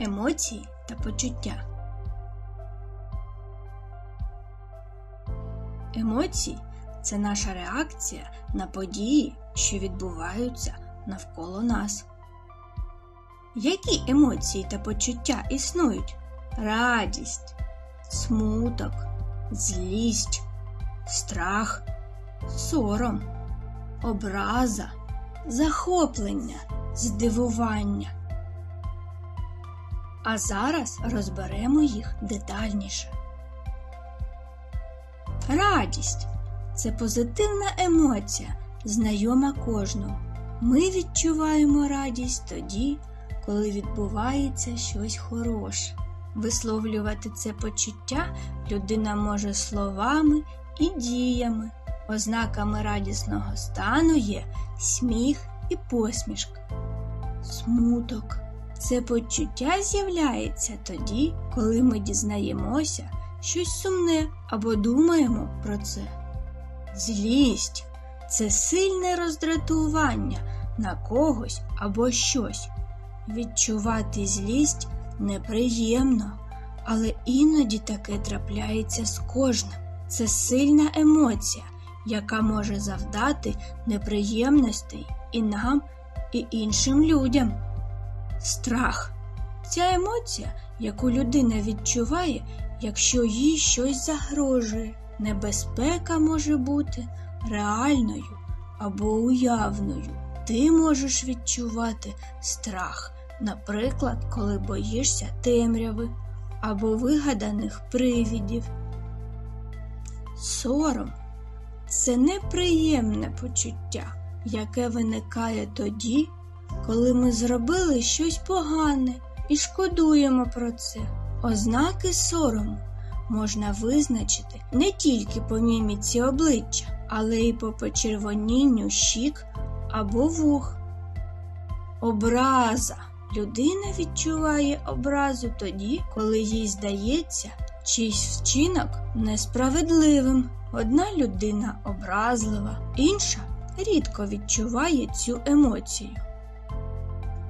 Емоції та почуття. Емоції це наша реакція на події, що відбуваються навколо нас. Які емоції та почуття існують? Радість, смуток, злість, страх, сором, образа, захоплення, здивування. А зараз розберемо їх детальніше. Радість це позитивна емоція, знайома кожному. Ми відчуваємо радість тоді, коли відбувається щось хороше. Висловлювати це почуття людина може словами і діями. Ознаками радісного стану є сміх і посмішка. Смуток. Це почуття з'являється тоді, коли ми дізнаємося щось сумне або думаємо про це. Злість це сильне роздратування на когось або щось. Відчувати злість неприємно, але іноді таке трапляється з кожним. Це сильна емоція, яка може завдати неприємностей і нам, і іншим людям. Страх ця емоція, яку людина відчуває, якщо їй щось загрожує. Небезпека може бути реальною або уявною. Ти можеш відчувати страх, наприклад, коли боїшся темряви або вигаданих привідів. Сором це неприємне почуття, яке виникає тоді, коли ми зробили щось погане і шкодуємо про це. Ознаки сорому можна визначити не тільки по міміці обличчя, але й по почервонінню щік або вух. Образа. Людина відчуває образу тоді, коли їй здається чийсь вчинок несправедливим. Одна людина образлива, інша рідко відчуває цю емоцію.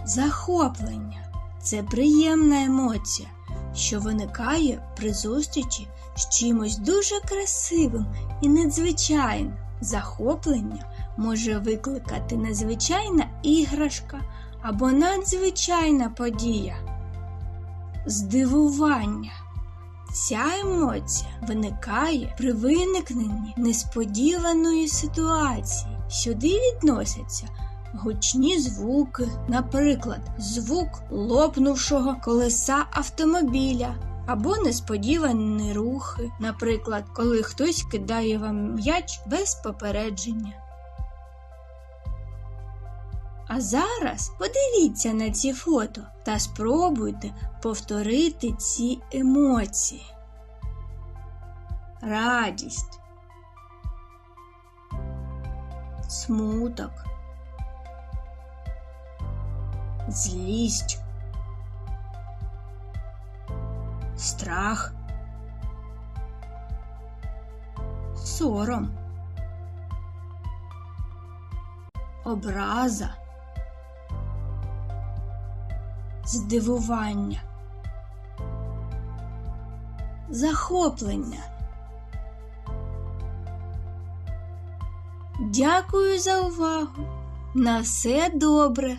Захоплення це приємна емоція, що виникає при зустрічі з чимось дуже красивим і надзвичайним. Захоплення може викликати незвичайна іграшка або надзвичайна подія. Здивування. Ця емоція виникає при виникненні несподіваної ситуації. Сюди відносяться гучні звуки, наприклад, звук лопнувшого колеса автомобіля, або несподівані рухи, наприклад, коли хтось кидає вам м'яч без попередження. А зараз подивіться на ці фото та спробуйте повторити ці емоції. Радість, смуток, злість, страх, сором, образа, здивування, захоплення. Дякую за увагу. На все добре.